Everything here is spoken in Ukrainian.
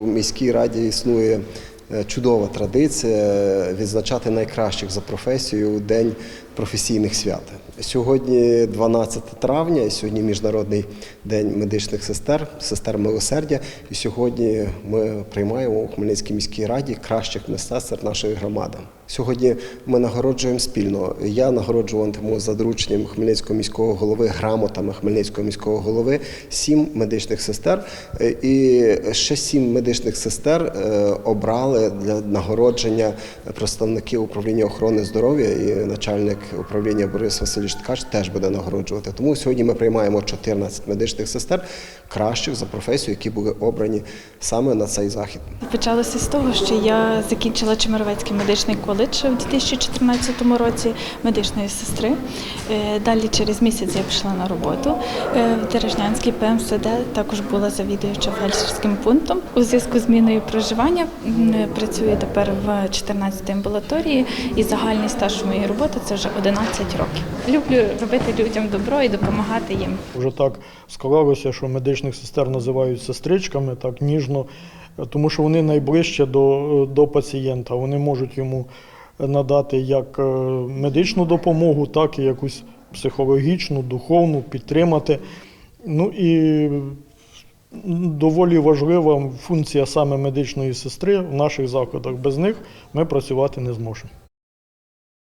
У міській раді існує е, чудова традиція відзначати найкращих за професією у День професійних свят. Сьогодні 12 травня, і сьогодні Міжнародний день медичних сестер, сестер милосердя. І сьогодні ми приймаємо у Хмельницькій міській раді кращих медсестер нашої громади. Сьогодні ми нагороджуємо спільно. Я нагороджуватиму за дорученням Хмельницького міського голови грамотами Хмельницького міського голови сім медичних сестер. І ще сім медичних сестер е, обрали для нагородження представників управління охорони здоров'я і начальник управління Борис Васильович Ткач теж буде нагороджувати. Тому сьогодні ми приймаємо 14 медичних сестер кращих за професію, які були обрані саме на цей захід. Почалося з того, що я закінчила Чемеровецький медичний коледж у 2014 році медичної сестри. Е, Далі через місяць я пішла на роботу е, в Дережнянський ПМСД. Також була завідуюча фельдшерським пунктом. У зв'язку з зміною проживання працюю тепер в 14-й амбулаторії і загальний стаж моєї роботи це вже 11 років. Люблю робити людям добро і допомагати їм. Вже так склалося, що медичних сестер називають сестричками, так ніжно, тому що вони найближче до, до пацієнта. Вони можуть йому надати як е, медичну допомогу, так і якусь психологічну, духовну, підтримати. Ну і доволі важлива функція саме медичної сестри в наших закладах. Без них ми працювати не зможемо.